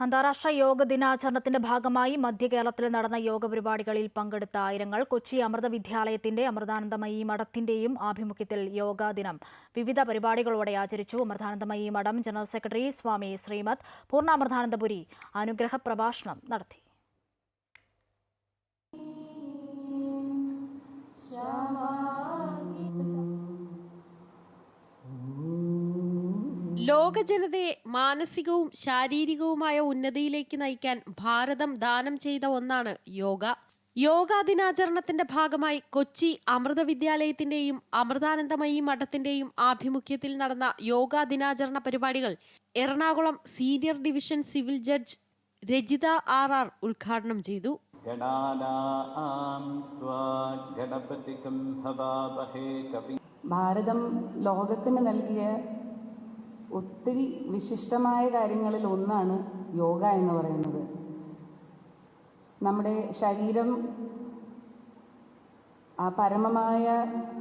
അന്താരാഷ്ട്ര യോഗ ദിനാചരണത്തിന്റെ ഭാഗമായി മധ്യ കേരളത്തിൽ നടന്ന യോഗ പരിപാടികളിൽ പങ്കെടുത്ത ആയിരങ്ങൾ കൊച്ചി അമൃത വിദ്യാലയത്തിന്റെ അമൃതാനന്ദമയി മഠത്തിന്റെയും ആഭിമുഖ്യത്തിൽ യോഗാ ദിനം വിവിധ പരിപാടികളോടെ ആചരിച്ചു. അമൃതാനന്ദമയി മഠം ജനറൽ സെക്രട്ടറി സ്വാമി ശ്രീമത് പൂർണ അമൃതാനന്ദപുരി അനുഗ്രഹ പ്രഭാഷണം നടത്തി. ലോക ജനതയെ മാനസികവും ശാരീരികവുമായ ഉന്നതിയിലേക്ക് നയിക്കാൻ ഭാരതം ദാനം ചെയ്ത ഒന്നാണ് യോഗ. യോഗാ ദിനാചരണത്തിന്റെ ഭാഗമായി കൊച്ചി അമൃത വിദ്യാലയത്തിന്റെയും അമൃതാനന്ദമയി മഠത്തിന്റെയും ആഭിമുഖ്യത്തിൽ നടന്ന യോഗാ ദിനാചരണ പരിപാടികൾ Ernakulam senior division civil judge Rajitha R R ഉദ്ഘാടനം ചെയ്തു. ഭാരതം ലോകത്തിന് നൽകിയ ഒത്തിരി വിശിഷ്ടമായ കാര്യങ്ങളിൽ ഒന്നാണ് യോഗ എന്ന് പറയുന്നത്. നമ്മുടെ ശരീരം ആ പരമമായ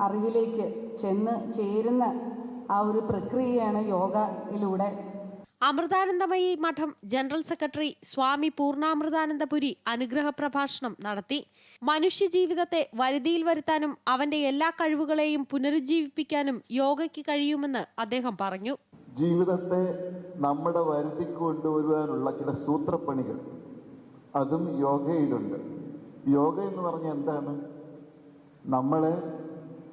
അറിവിലേക്ക് ചെന്ന് ചേരുന്ന ആ ഒരു പ്രക്രിയയാണ് യോഗയിലൂടെ. അമൃതാനന്ദമയി മഠം ജനറൽ സെക്രട്ടറി സ്വാമി പൂർണാമൃതാനന്ദപുരി അനുഗ്രഹ പ്രഭാഷണം നടത്തി. മനുഷ്യജീവിതത്തെ വരുതിയിൽ വരുത്താനും അവന്റെ എല്ലാ കഴിവുകളെയും പുനരുജ്ജീവിപ്പിക്കാനും യോഗയ്ക്ക് കഴിയുമെന്ന് അദ്ദേഹം പറഞ്ഞു. ജീവിതത്തെ നമ്മുടെ വരുത്തി കൊണ്ടുവരുവാനുള്ള ചില സൂത്രപ്പണികൾ. അതും യോഗയിലുണ്ട്. യോഗ എന്ന് പറഞ്ഞാൽ എന്താണ്? നമ്മളെ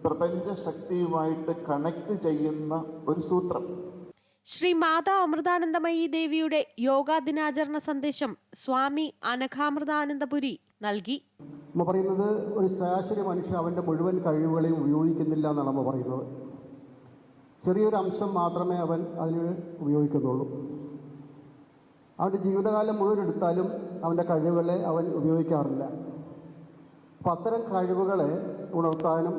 പ്രപഞ്ച ശക്തിയുമായിട്ട് കണക്ട് ചെയ്യുന്ന ഒരു സൂത്രം. ശ്രീ മാതാ അമൃതാനന്ദമയി ദേവിയുടെ യോഗാ ദിനാചരണ സന്ദേശം സ്വാമി അനഘാമൃതാനന്ദപുരി നൽകി. നമ്മ പറയുന്നത് ഒരു ശരാശരി മനുഷ്യൻ അവന്റെ മുഴുവൻ കഴിവുകളെയും ഉപയോഗിക്കുന്നില്ല എന്നാണ് നമ്മൾ പറയുന്നത്. ചെറിയൊരു അംശം മാത്രമേ അവൻ അതിന് ഉപയോഗിക്കുന്നുള്ളൂ അവന്റെ ജീവിതകാലം മുഴുവൻ എടുത്താലും അവന്റെ കഴിവുകളെ അവൻ ഉപയോഗിക്കാറില്ല. അപ്പം അത്തരം കഴിവുകളെ ഉണർത്താനും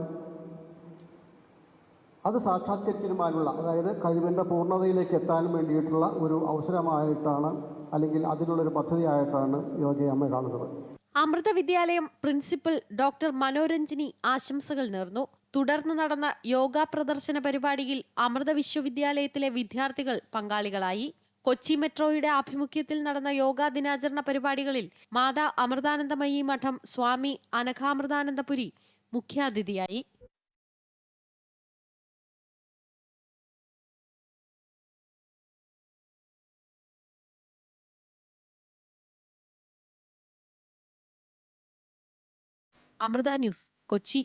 അത് സാക്ഷാത്കരിക്കുവാനുള്ള അതായത് കഴിവിന്റെ പൂർണതയിലേക്ക് എത്താനും വേണ്ടിയിട്ടുള്ള ഒരു അവസരമായിട്ടാണ് അല്ലെങ്കിൽ അതിനുള്ളൊരു പദ്ധതിയായിട്ടാണ് യോഗയെ അമ്മ കാണുന്നത്. അമൃത വിദ്യാലയം പ്രിൻസിപ്പൽ ഡോക്ടർ മനോരഞ്ജിനി ആശംസകൾ നേർന്നു. തുടർന്ന് നടന്ന യോഗ പ്രദർശന പരിപാടിയിൽ അമൃത വിശ്വവിദ്യാലയത്തിലെ വിദ്യാർത്ഥികൾ പങ്കാളികളായി. കൊച്ചി മെട്രോയുടെ ആഭിമുഖ്യത്തിൽ നടന്ന യോഗാ ദിനാചരണ പരിപാടികളിൽ മാതാ അമൃതാനന്ദമയി മഠം സ്വാമി അനഘാമൃതാനന്ദപുരി മുഖ്യാതിഥിയായി. അമൃത ന്യൂസ് കൊച്ചി.